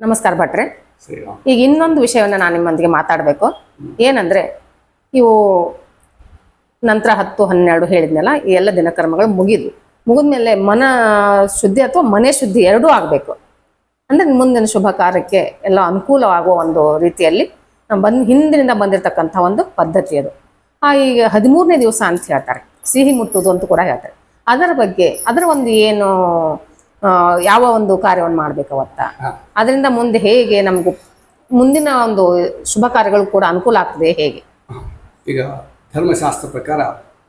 ನಮಸ್ಕಾರ ಭಟ್ರೆ. ಈಗ ಇನ್ನೊಂದು ವಿಷಯವನ್ನು ನಾನು ನಿಮ್ಮೊಂದಿಗೆ ಮಾತಾಡಬೇಕು. ಏನಂದ್ರೆ ಇವು ನಂತರ ಹತ್ತು ಹನ್ನೆರಡು ಹೇಳಿದ್ನಲ್ಲ ಈ ಎಲ್ಲ ದಿನಕರ್ಮಗಳು ಮುಗಿದು ಮುಗಿದ್ಮೇಲೆ ಮನ ಶುದ್ಧಿ ಅಥವಾ ಮನೆ ಶುದ್ಧಿ ಎರಡೂ ಆಗಬೇಕು. ಅಂದ್ರೆ ಮುಂದಿನ ಶುಭ ಕಾರ್ಯಕ್ಕೆ ಎಲ್ಲ ಅನುಕೂಲವಾಗುವ ಒಂದು ರೀತಿಯಲ್ಲಿ ಬಂದ್ ಹಿಂದಿನಿಂದ ಬಂದಿರತಕ್ಕಂಥ ಒಂದು ಪದ್ಧತಿ ಅದು. ಆ ಈಗ ಹದಿಮೂರನೇ ದಿವಸ ಅಂತ ಹೇಳ್ತಾರೆ. ಸಿಹಿ ಮುಟ್ಟುವುದು ಅಂತ ಕೂಡ ಹೇಳ್ತಾರೆ. ಅದರ ಬಗ್ಗೆ ಅದರ ಒಂದು ಏನು ಯಾವ ಒಂದು ಕಾರ್ಯವನ್ನು ಮಾಡ್ಬೇಕು ಅವತ್ತ? ಅದರಿಂದ ಮುಂದೆ ಹೇಗೆ ನಮಗೂ ಮುಂದಿನ ಒಂದು ಶುಭ ಕಾರ್ಯಗಳು ಕೂಡ ಅನುಕೂಲ ಆಗ್ತದೆ ಹೇಗೆ? ಈಗ ಧರ್ಮಶಾಸ್ತ್ರ ಪ್ರಕಾರ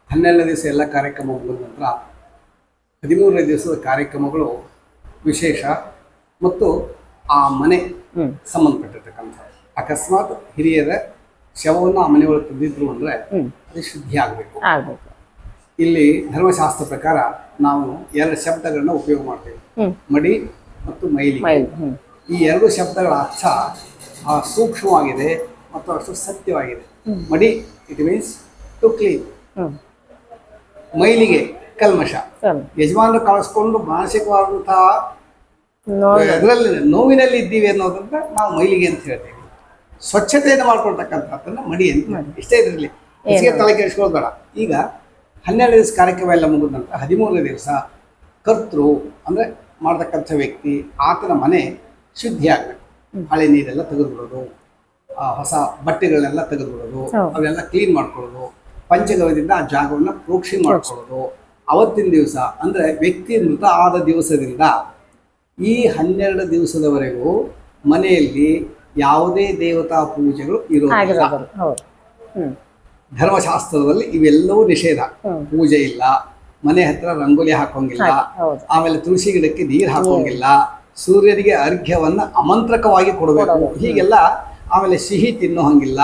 ಹನ್ನೆರಡನೇ ದಿವಸ ಎಲ್ಲ ಕಾರ್ಯಕ್ರಮ ಮುಗಿದ ನಂತರ ಹದಿಮೂರನೇ ದಿವಸದ ಕಾರ್ಯಕ್ರಮಗಳು ವಿಶೇಷ ಮತ್ತು ಆ ಮನೆ ಸಂಬಂಧಪಟ್ಟಿರ್ತಕ್ಕಂಥ ಅಕಸ್ಮಾತ್ ಹಿರಿಯರ ಶವವನ್ನು ಆ ಮನೆಯೊಳಗೆ ತಂದಿದ್ರು ಅಂದ್ರೆ ಅದು ಶುದ್ಧಿ ಆಗ್ಬೇಕು. ಇಲ್ಲಿ ಧರ್ಮಶಾಸ್ತ್ರ ಪ್ರಕಾರ ನಾವು ಎರಡು ಶಬ್ದಗಳನ್ನ ಉಪಯೋಗ ಮಾಡ್ತೇವೆ. ಮಡಿ ಮತ್ತು ಮೈಲಿ. ಈ ಎರಡು ಶಬ್ದಗಳ ಅರ್ಥ ಆ, ಸೂಕ್ಷ್ಮವಾಗಿದೆ ಮತ್ತು ಅಷ್ಟು ಸತ್ಯವಾಗಿದೆ. ಮಡಿ ಇಟ್ ಮೀನ್ಸ್ ಟು ಕ್ಲೀನ್ ಮೈಲಿಗೆ ಕಲ್ಮಶ. ಯಜಮಾನರು ಕಳಿಸ್ಕೊಂಡು ಮಾನಸಿಕವಾದಂತಹ ಅದರಲ್ಲಿ ನೋವಿನಲ್ಲಿ ಇದ್ದೀವಿ ಅನ್ನೋದ್ರಿಂದ ನಾವು ಮೈಲಿಗೆ ಅಂತ ಹೇಳ್ತೇವೆ. ಸ್ವಚ್ಛತೆಯನ್ನು ಮಾಡ್ಕೊಳ್ತಕ್ಕಂಥದ್ದನ್ನ ಮಡಿ ಅಂತ ಇಷ್ಟೇ ಇದರಲ್ಲಿ. ತಲೆ ಕೆಡಿಸ್ಕೊಳ್ಬೇಡ. ಈಗ ಹನ್ನೆರಡು ದಿವಸ ಕಾರ್ಯಕ್ರಮ ಎಲ್ಲ ಮುಗಿದ ನಂತರ ಹದಿಮೂರನೇ ದಿವಸ ಕರ್ತೃ ಅಂದರೆ ಮಾಡ್ತಕ್ಕಂಥ ವ್ಯಕ್ತಿ ಆತನ ಮನೆ ಶುದ್ಧಿ ಆಗಬೇಕು. ಹಳೆ ನೀರೆಲ್ಲ ತೆಗೆದುಬಿಡೋದು ಆ ಹೊಸ ಬಟ್ಟೆಗಳನ್ನೆಲ್ಲ ತೆಗೆದುಬಿಡೋದು ಅವನ್ನೆಲ್ಲ ಅವೆಲ್ಲ ಕ್ಲೀನ್ ಮಾಡ್ಕೊಳ್ಳೋದು ಪಂಚಗವ್ಯದಿಂದ ಆ ಜಾಗವನ್ನು ಪ್ರೋಕ್ಷಿ ಮಾಡ್ಕೊಳ್ಳೋದು. ಅವತ್ತಿನ ದಿವಸ ಅಂದರೆ ವ್ಯಕ್ತಿ ಮೃತ ಆದ ದಿವಸದಿಂದ ಈ ಹನ್ನೆರಡು ದಿವಸದವರೆಗೂ ಮನೆಯಲ್ಲಿ ಯಾವುದೇ ದೇವತಾ ಪೂಜೆಗಳು ಇರೋದಿಲ್ಲ. ಧರ್ಮಶಾಸ್ತ್ರದಲ್ಲಿ ಇವೆಲ್ಲವೂ ನಿಷೇಧ. ಪೂಜೆ ಇಲ್ಲ ಮನೆ ಹತ್ರ ರಂಗೋಲಿ ಹಾಕೋಂಗಿಲ್ಲ ಆಮೇಲೆ ತುಳಸಿ ಗಿಡಕ್ಕೆ ನೀರು ಹಾಕೋಂಗಿಲ್ಲ ಸೂರ್ಯನಿಗೆ ಅರ್ಘ್ಯವನ್ನ ಅಮಂತ್ರಕವಾಗಿ ಕೊಡಬೇಕು. ಹೀಗೆಲ್ಲ ಆಮೇಲೆ ಸಿಹಿ ತಿನ್ನೋ ಹಂಗಿಲ್ಲ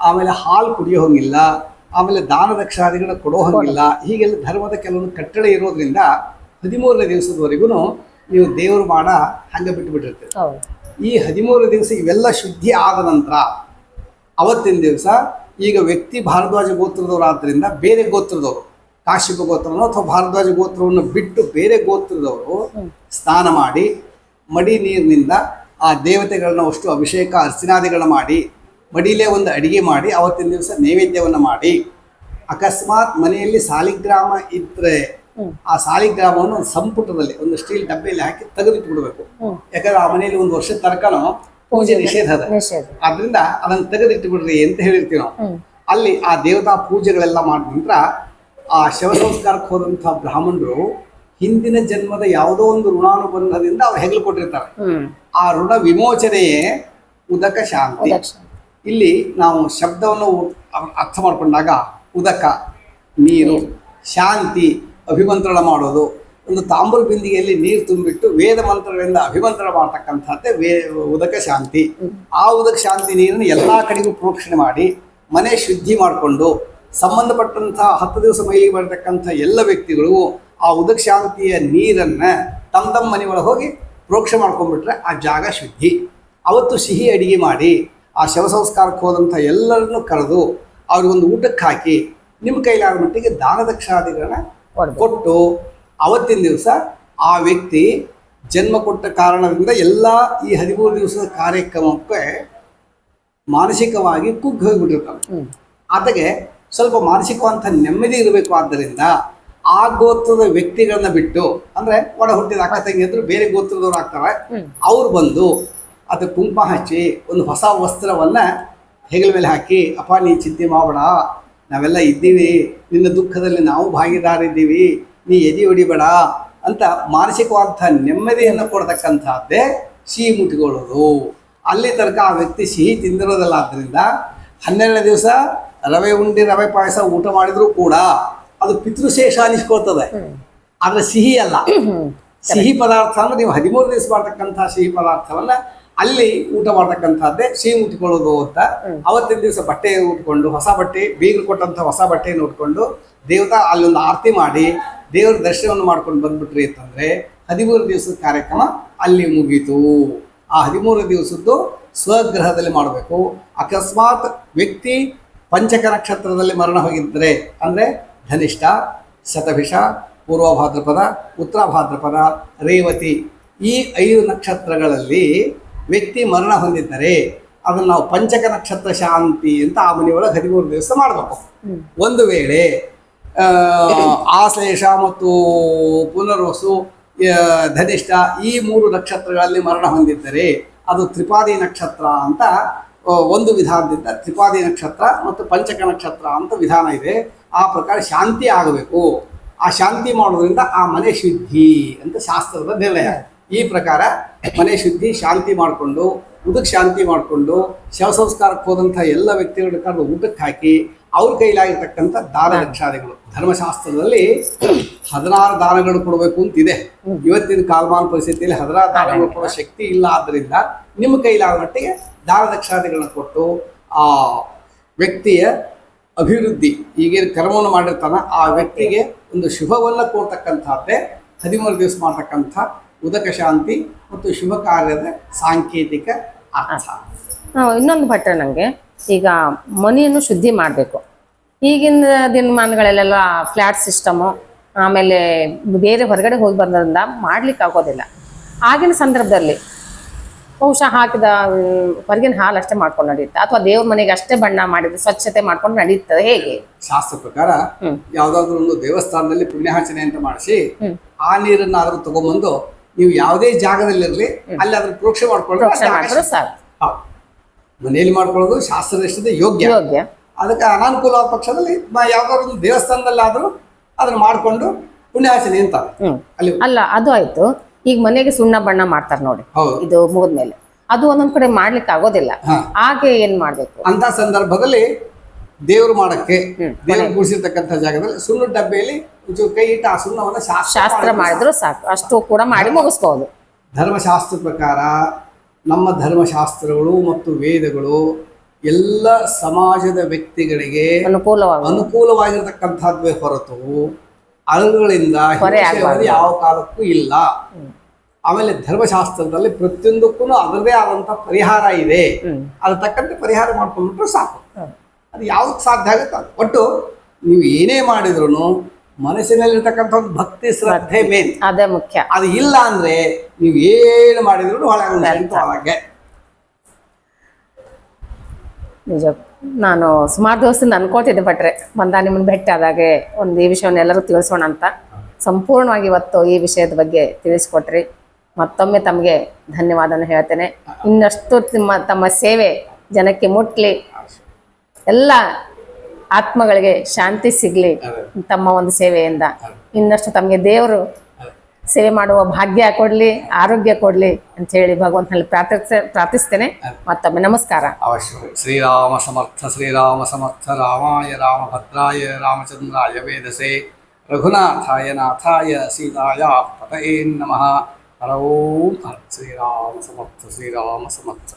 ಆಮೇಲೆ ಹಾಲು ಕುಡಿಯೋ ಹಂಗಿಲ್ಲ ಆಮೇಲೆ ದಾನ ದಕ್ಷಾದಿಗಳನ್ನ ಕೊಡೋ ಹಂಗಿಲ್ಲ ಹೀಗೆಲ್ಲ ಧರ್ಮದ ಕೆಲವೊಂದು ಕಟ್ಟಡ ಇರೋದ್ರಿಂದ ಹದಿಮೂರನೇ ದಿವಸದವರೆಗೂ ನೀವು ದೇವರು ಮಾಡ ಹಂಗೆ ಬಿಟ್ಟು ಬಿಟ್ಟಿರ್ತೀರಿ ಈ ಹದಿಮೂರು ದಿವಸ ಇವೆಲ್ಲ ಶುದ್ಧಿ ಆದ ನಂತರ ಅವತ್ತಿನ ದಿವಸ ಈಗ ವ್ಯಕ್ತಿ ಭಾರದ್ವಾಜ ಗೋತ್ರದವರಾದ್ರಿಂದ ಬೇರೆ ಗೋತ್ರದವರು ಕಾಶ್ಯಪ ಗೋತ್ರನೋ ಅಥವಾ ಭಾರದ್ವಾಜ ಗೋತ್ರವನ್ನು ಬಿಟ್ಟು ಬೇರೆ ಗೋತ್ರದವರು ಸ್ನಾನ ಮಾಡಿ ಮಡಿ ನೀರಿನಿಂದ ಆ ದೇವತೆಗಳನ್ನ ಅಷ್ಟು ಅಭಿಷೇಕ ಅರ್ಚನಾದಿಗಳನ್ನ ಮಾಡಿ ಮಡಿಲೇ ಒಂದು ಅಡಿಗೆ ಮಾಡಿ ಅವತ್ತಿನ ದಿವಸ ನೈವೇದ್ಯವನ್ನು ಮಾಡಿ. ಅಕಸ್ಮಾತ್ ಮನೆಯಲ್ಲಿ ಸಾಲಿಗ್ರಾಮ ಇದ್ರೆ ಆ ಸಾಲಿಗ್ರಾಮವನ್ನು ಒಂದು ಸಂಪುಟದಲ್ಲಿ ಒಂದು ಸ್ಟೀಲ್ ಡಬ್ಬೆಯಲ್ಲಿ ಹಾಕಿ ತೆಗೆದಿಟ್ಟು ಬಿಡಬೇಕು ಯಾಕಂದ್ರೆ ಆ ಮನೆಯಲ್ಲಿ ಒಂದು ವರ್ಷದ ತನಕನೂ ಪೂಜೆ ನಿಷೇಧ ಅದ. ಅದರಿಂದ ಆದ್ರಿಂದ ಅದನ್ನು ತೆಗೆದಿಟ್ಟು ಬಿಡ್ರಿ ಅಂತ ಹೇಳಿರ್ತೀವಿ ನಾವು. ಅಲ್ಲಿ ಆ ದೇವತಾ ಪೂಜೆಗಳೆಲ್ಲ ಮಾಡಿದ ನಂತರ ಆ ಶವ ಸಂಸ್ಕಾರಕ್ಕೆ ಹೋದಂತಹ ಬ್ರಾಹ್ಮಣರು ಹಿಂದಿನ ಜನ್ಮದ ಯಾವುದೋ ಒಂದು ಋಣಾನುಬಂಧದಿಂದ ಅವ್ರು ಹೆಗಲು ಕೊಟ್ಟಿರ್ತಾರೆ. ಆ ಋಣ ವಿಮೋಚನೆಯೇ ಉದಕ ಶಾಂತಿ. ಇಲ್ಲಿ ನಾವು ಶಬ್ದವನ್ನು ಅರ್ಥ ಮಾಡಿಕೊಂಡಾಗ ಉದಕ ನೀರು. ಶಾಂತಿ ಅಭಿಮಂತ್ರಣ ಮಾಡೋದು ಒಂದು ತಾಮ್ರ ಬಿಂದಿಗೆಯಲ್ಲಿ ನೀರು ತುಂಬಿಟ್ಟು ವೇದ ಮಂತ್ರಗಳಿಂದ ಅಭಿಮಂತ್ರ ಮಾಡ್ತಕ್ಕಂಥದ್ದೇ ವೇ ಉದಕ ಶಾಂತಿ. ಆ ಉದಕ ಶಾಂತಿ ನೀರನ್ನು ಎಲ್ಲ ಕಡೆಗೂ ಪ್ರೋಕ್ಷಣೆ ಮಾಡಿ ಮನೆ ಶುದ್ಧಿ ಮಾಡಿಕೊಂಡು ಸಂಬಂಧಪಟ್ಟಂಥ ಹತ್ತು ದಿವಸ ಮೈಲಿಗೆ ಬರತಕ್ಕಂಥ ಎಲ್ಲ ವ್ಯಕ್ತಿಗಳು ಆ ಉದಕ ಶಾಂತಿಯ ನೀರನ್ನು ತಮ್ಮ ತಮ್ಮ ಮನೆಯೊಳಗೆ ಹೋಗಿ ಪ್ರೋಕ್ಷ ಮಾಡ್ಕೊಂಡ್ಬಿಟ್ರೆ ಆ ಜಾಗ ಶುದ್ಧಿ. ಅವತ್ತು ಸಿಹಿ ಅಡಿಗೆ ಮಾಡಿ ಆ ಶವ ಸಂಸ್ಕಾರಕ್ಕೆ ಹೋದಂಥ ಎಲ್ಲರನ್ನು ಕರೆದು ಅವ್ರಿಗೊಂದು ಊಟಕ್ಕೆ ಹಾಕಿ ನಿಮ್ಮ ಕೈಲಾದ ಮಟ್ಟಿಗೆ ದಾನ ದಕ್ಷಾದಿಗಳನ್ನ ಕೊಟ್ಟು ಅವತ್ತಿನ ದಿವಸ ಆ ವ್ಯಕ್ತಿ ಜನ್ಮ ಕೊಟ್ಟ ಕಾರಣದಿಂದ ಎಲ್ಲ ಈ ಹದಿಮೂರು ದಿವಸದ ಕಾರ್ಯಕ್ರಮಕ್ಕೆ ಮಾನಸಿಕವಾಗಿ ಕುಗ್ಗಿ ಹೋಗಿಬಿಟ್ಟಿರ್ತಾನೆ. ಆತಗೆ ಸ್ವಲ್ಪ ಮಾನಸಿಕವಂಥ ನೆಮ್ಮದಿ ಇರಬೇಕು ಆದ್ದರಿಂದ ಆ ಗೋತ್ರದ ವ್ಯಕ್ತಿಗಳನ್ನ ಬಿಟ್ಟು ಅಂದ್ರೆ ಒಡ ಹುಟ್ಟಿದ ಅಕ್ಕ ತಂಗಿಯಂದ್ರು ಬೇರೆ ಗೋತ್ರದವ್ರು ಆಗ್ತಾರೆ. ಅವ್ರು ಬಂದು ಅದು ಕುಂಪ ಹಚ್ಚಿ ಒಂದು ಹೊಸ ವಸ್ತ್ರವನ್ನ ಹೆಗಲ ಮೇಲೆ ಹಾಕಿ ಅಪ್ಪ ನೀ ಚಿಂತೆ ಮಾಡಬೇಡ. ನಾವೆಲ್ಲ ಇದ್ದೀವಿ. ನಿನ್ನ ದುಃಖದಲ್ಲಿ ನಾವು ಭಾಗಿದಾರಿದ್ದೀವಿ. ನೀ ಎದಿ ಹೊಡಿಬೇಡ ಅಂತ ಮಾನಸಿಕವಾದಂಥ ನೆಮ್ಮದಿಯನ್ನು ಕೊಡ್ತಕ್ಕಂಥದ್ದೇ ಸಿಹಿ ಮುಟ್ಕೊಳ್ಳೋದು ಅಲ್ಲಿ ತನಕ ಆ ವ್ಯಕ್ತಿ ಸಿಹಿ ತಿಂದಿರೋದಲ್ಲ ಆದ್ದರಿಂದ ಹನ್ನೆರಡನೇ ದಿವಸ ರವೆ ಉಂಡಿ, ರವೆ ಪಾಯಸ ಊಟ ಮಾಡಿದರೂ ಕೂಡ ಅದು ಪಿತೃಶೇಷ ಅನಿಸ್ಕೊಳ್ತದೆ. ಆದರೆ ಸಿಹಿ ಅಲ್ಲ. ಸಿಹಿ ಪದಾರ್ಥ ಅಂದರೆ ನೀವು ಹದಿಮೂರು ದಿವಸ ಮಾಡ್ತಕ್ಕಂಥ ಸಿಹಿ ಪದಾರ್ಥವನ್ನ ಅಲ್ಲಿ ಊಟ ಮಾಡ್ತಕ್ಕಂಥದ್ದೇ ಸಿಹಿ ಮುಟ್ಕೊಳ್ಳೋದು ಅಂತ ಅವತ್ತಿನ ದಿವಸ ಬಟ್ಟೆ ಉಟ್ಕೊಂಡು, ಹೊಸ ಬಟ್ಟೆ, ಬೀಗರು ಕೊಟ್ಟಂಥ ಹೊಸ ಬಟ್ಟೆಯನ್ನು ಉಟ್ಕೊಂಡು ದೇವತಾ ಅಲ್ಲೊಂದು ಆರತಿ ಮಾಡಿ ದೇವರ ದರ್ಶನವನ್ನು ಮಾಡ್ಕೊಂಡು ಬಂದ್ಬಿಟ್ರಿ ಅಂತಂದ್ರೆ ಹದಿಮೂರು ದಿವಸದ ಕಾರ್ಯಕ್ರಮ ಅಲ್ಲಿ ಮುಗೀತು. ಆ ಹದಿಮೂರು ದಿವಸದ್ದು ಸ್ವಗ್ರಹದಲ್ಲಿ ಮಾಡಬೇಕು. ಅಕಸ್ಮಾತ್ ವ್ಯಕ್ತಿ ಪಂಚಕ ನಕ್ಷತ್ರದಲ್ಲಿ ಮರಣ ಹೋಗಿದ್ದರೆ ಅಂದರೆ ಧನಿಷ್ಠ ಶತಭಿಷ ಪೂರ್ವ ಭಾದ್ರಪದ ಉತ್ತರ ಭಾದ್ರಪದ ರೇವತಿ ಈ ಐದು ನಕ್ಷತ್ರಗಳಲ್ಲಿ ವ್ಯಕ್ತಿ ಮರಣ ಹೊಂದಿದ್ದರೆ ಅದನ್ನು ನಾವು ಪಂಚಕ ನಕ್ಷತ್ರ ಶಾಂತಿ ಅಂತ ಆ ಮನೆಯೊಳಗೆ ಹದಿಮೂರು ದಿವಸ ಮಾಡಬೇಕು. ಒಂದು ವೇಳೆ ಆಶ್ಲೇಷ ಮತ್ತು ಪುನರ್ವಸು ಧನಿಷ್ಠ ಈ ಮೂರು ನಕ್ಷತ್ರಗಳಲ್ಲಿ ಮರಣ ಹೊಂದಿದ್ದರೆ ಅದು ತ್ರಿಪಾದಿ ನಕ್ಷತ್ರ ಅಂತ ಒಂದು ವಿಧಾನದಿಂದ ತ್ರಿಪಾದಿ ನಕ್ಷತ್ರ ಮತ್ತು ಪಂಚಕ ನಕ್ಷತ್ರ ಅಂತ ವಿಧಾನ ಇದೆ. ಆ ಪ್ರಕಾರ ಶಾಂತಿ ಆಗಬೇಕು. ಆ ಶಾಂತಿ ಮಾಡೋದ್ರಿಂದ ಆ ಮನೆ ಶುದ್ಧಿ ಅಂತ ಶಾಸ್ತ್ರದ ನಿರ್ಣಯ. ಈ ಪ್ರಕಾರ ಮನೆ ಶುದ್ಧಿ ಶಾಂತಿ ಮಾಡಿಕೊಂಡು ಊಟಕ್ಕೆ ಶಾಂತಿ ಮಾಡಿಕೊಂಡು ಶವ ಸಂಸ್ಕಾರಕ್ಕೆ ಹೋದಂಥ ಎಲ್ಲ ವ್ಯಕ್ತಿಗಳ ಕರೆದು ಊಟಕ್ಕೆ ಹಾಕಿ ಅವ್ರ ಕೈಲಾಗಿರ್ತಕ್ಕಂಥ ದಾನ ಲಕ್ಷಾದಿಗಳು ಧರ್ಮಶಾಸ್ತ್ರದಲ್ಲಿ ಹದಿನಾರು ದಾನಗಳು ಕೊಡಬೇಕು ಅಂತ ಇದೆ ಇವತ್ತಿನ ಕಾಲಮಾನ ಪರಿಸ್ಥಿತಿಯಲ್ಲಿ ಹದಿನಾರು ದಾನಗಳು ಕೊಡೋ ಶಕ್ತಿ ಇಲ್ಲ ಆದ್ದರಿಂದ ನಿಮ್ಮ ಕೈಲಾದ ಮಟ್ಟಿಗೆ ದಾನ ರಕ್ಷಾದಿಗಳನ್ನ ಕೊಟ್ಟು ಆ ವ್ಯಕ್ತಿಯ ಅಭಿವೃದ್ಧಿ ಈಗೇನು ಕರ್ಮವನ್ನು ಮಾಡಿರ್ತಾನ ಆ ವ್ಯಕ್ತಿಗೆ ಒಂದು ಶುಭವನ್ನು ಕೊಡ್ತಕ್ಕಂಥದ್ದೇ ಹದಿಮೂರು ದಿವಸ ಮಾಡ್ತಕ್ಕಂಥ ಉದಕ ಶಾಂತಿ ಮತ್ತು ಶುಭ ಕಾರ್ಯದ ಸಾಂಕೇತಿಕ ಅರ್ಥ. ಇನ್ನೊಂದು ಭಟ್ರೆ ನನಗೆ ಈಗ ಮನೆಯನ್ನು ಶುದ್ಧಿ ಮಾಡಬೇಕು. ಈಗಿನ ದಿನಮಾನಗಳಲ್ಲೆಲ್ಲ ಫ್ಲ್ಯಾಟ್ ಸಿಸ್ಟಮು ಆಮೇಲೆ ಬೇರೆ ಹೊರಗಡೆ ಹೋಗಿ ಬಂದ್ರಿಂದ ಮಾಡ್ಲಿಕ್ಕೆ ಆಗೋದಿಲ್ಲ. ಆಗಿನ ಸಂದರ್ಭದಲ್ಲಿ ಬಹುಶಃ ಹಾಕಿದ ಹೊರಗಿನ ಹಾಲು ಅಷ್ಟೇ ಮಾಡ್ಕೊಂಡು ನಡೀತಾ ಅಥವಾ ದೇವ್ರ ಮನೆಗೆ ಅಷ್ಟೇ ಬಣ್ಣ ಮಾಡಿದ್ರೆ ಸ್ವಚ್ಛತೆ ಮಾಡ್ಕೊಂಡು ನಡೀತದೆ ಹೇಗೆ? ಶಾಸ್ತ್ರ ಪ್ರಕಾರ ಯಾವ್ದಾದ್ರು ಒಂದು ದೇವಸ್ಥಾನದಲ್ಲಿ ಪುಣ್ಯಾರ್ಚನೆ ಅಂತ ಮಾಡಿಸಿ ಆ ನೀರನ್ನ ಆದ್ರೂ ತಗೊಂಡ್ಬಂದು ನೀವು ಯಾವುದೇ ಜಾಗದಲ್ಲಿರಲಿ ಅಲ್ಲಿ ಅದ್ರ ಪ್ರೋಕ್ಷೆ ಮಾಡ್ಕೊಂಡ್ರೆ ಸಾಕು. ಮನೆಯಲ್ಲಿ ಮಾಡ್ಕೊಳ್ಳೋದು ಶಾಸ್ತ್ರದಷ್ಟೇ ಯೋಗ್ಯ. ಯೋಗ್ಯ. ಅದಕ್ಕೆ ಅನಾನುಕೂಲ ಪಕ್ಷದಲ್ಲಿ ಯಾವ್ದಾದ್ರು ಒಂದು ದೇವಸ್ಥಾನದಲ್ಲಾದರೂ ಅದನ್ನ ಮಾಡಿಕೊಂಡು ಪುಣ್ಯಾಸನೆ ಅಂತ ಅಲ್ಲಿ ಅಲ್ಲ ಅದು ಆಯ್ತು. ಈಗ ಮನೆಗೆ ಸುಣ್ಣ ಬಣ್ಣ ಮಾಡ್ತಾರೆ ನೋಡಿ. ಇದು ಮುಗಿದ್ಮೇಲೆ ಅದು ಒಂದೊಂದ್ ಕಡೆ ಮಾಡ್ಲಿಕ್ಕೆ ಆಗೋದಿಲ್ಲ. ಹಾಗೆ ಏನ್ ಮಾಡ್ಬೇಕು? ಅಂತ ಸಂದರ್ಭದಲ್ಲಿ ದೇವ್ರು ಮಾಡಕ್ಕೆ ದೇವ್ರು ಕೂಡಿಸಿರ್ತಕ್ಕಂಥ ಜಾಗದಲ್ಲಿ ಸುಣ್ಣ ಡಬ್ಬೆಯಲ್ಲಿ ಕೈ ಇಟ್ಟು ಆ ಸುಣ್ಣವನ್ನ ಶಾಸ್ತ್ರ ಶಾಸ್ತ್ರ ಮಾಡಿದ್ರು ಸಾಕು. ಅಷ್ಟು ಕೂಡ ಮಾಡಿ ಮುಗಿಸ್ಬೋದು. ಧರ್ಮಶಾಸ್ತ್ರ ಪ್ರಕಾರ ನಮ್ಮ ಧರ್ಮಶಾಸ್ತ್ರಗಳು ಮತ್ತು ವೇದಗಳು ಎಲ್ಲ ಸಮಾಜದ ವ್ಯಕ್ತಿಗಳಿಗೆ ಅನುಕೂಲವಾಗಿ ಅನುಕೂಲವಾಗಿರತಕ್ಕಂಥದ್ದೇ ಹೊರತು ಆಗ್ಬಾರ್ದು. ಯಾವ ಕಾಲಕ್ಕೂ ಇಲ್ಲ. ಆಮೇಲೆ ಧರ್ಮಶಾಸ್ತ್ರದಲ್ಲಿ ಪ್ರತಿಯೊಂದಕ್ಕೂ ಅದರದೇ ಆದಂಥ ಪರಿಹಾರ ಇದೆ. ಅದ್ರ ತಕ್ಕಂತೆ ಪರಿಹಾರ ಮಾಡ್ಕೊಂಡ್ಬಿಟ್ರೆ ಸಾಕು. ಅದು ಯಾವ್ದು ಸಾಧ್ಯ ಆಗುತ್ತೆ? ಒಟ್ಟು ನೀವು ಏನೇ ಮಾಡಿದ್ರು ಮನಸ್ಸಿನಲ್ಲಿರ್ತಕ್ಕಂಥ ಒಂದು ಭಕ್ತಿ. ಶ್ರದ್ಧೆ ಮೇನ್ ಅದೇ ಮುಖ್ಯ. ಅದು ಇಲ್ಲ ಅಂದ್ರೆ ನೀವು ಏನು ಮಾಡಿದ್ರು ಹಾಗೆ ಒಳಗೆ ನಿಜ. ನಾನು ಸುಮಾರು ದಿವಸದಿಂದ ಅನ್ಕೋತಿದ್ದೆ ಭಟ್ರೆ ಬಂದ ನಿಮ್ಮನ್ನ ಭೇಟಿ ಆದಾಗೆ ಒಂದು ಈ ವಿಷಯವನ್ನು ಎಲ್ಲರೂ ತಿಳಿಸೋಣ ಅಂತ. ಸಂಪೂರ್ಣವಾಗಿ ಇವತ್ತು ಈ ವಿಷಯದ ಬಗ್ಗೆ ತಿಳಿಸ್ಕೊಟ್ರಿ. ಮತ್ತೊಮ್ಮೆ ತಮಗೆ ಧನ್ಯವಾದನ ಹೇಳ್ತೇನೆ. ಇನ್ನಷ್ಟು ನಿಮ್ಮ ತಮ್ಮ ಸೇವೆ ಜನಕ್ಕೆ ಮುಟ್ಲಿ. ಎಲ್ಲ ಆತ್ಮಗಳಿಗೆ ಶಾಂತಿ ಸಿಗ್ಲಿ ತಮ್ಮ ಒಂದು ಸೇವೆಯಿಂದ. ಇನ್ನಷ್ಟು ತಮಗೆ ದೇವರು ಸೇವೆ ಮಾಡುವ ಭಾಗ್ಯ ಕೊಡ್ಲಿ ಆರೋಗ್ಯ ಕೊಡ್ಲಿ ಅಂತ ಹೇಳಿ ಭಗವಂತನಲ್ಲಿ ಪ್ರಾರ್ಥಿಸ ಪ್ರಾರ್ಥಿಸ್ತೇನೆ. ಮತ್ತೊಮ್ಮೆ ನಮಸ್ಕಾರ. ಅವಶ್ಯ ಶ್ರೀರಾಮ ಸಮರ್ಥ ಶ್ರೀರಾಮ ಸಮರ್ಥ ರಾಮಾಯ ರಾಮ ಭದ್ರಾಯ ರಾಮಚಂದ್ರಾಯ ವೇದಸೆ. ರಘುನಾಥಾಯ ನಾಥಾಯ ಸೀತಾಯ ಪತಯೇ ನಮಃ. ಹರ ಓಂ ಶ್ರೀರಾಮ ಸಮರ್ಥ ಶ್ರೀರಾಮ ಸಮರ್ಥ.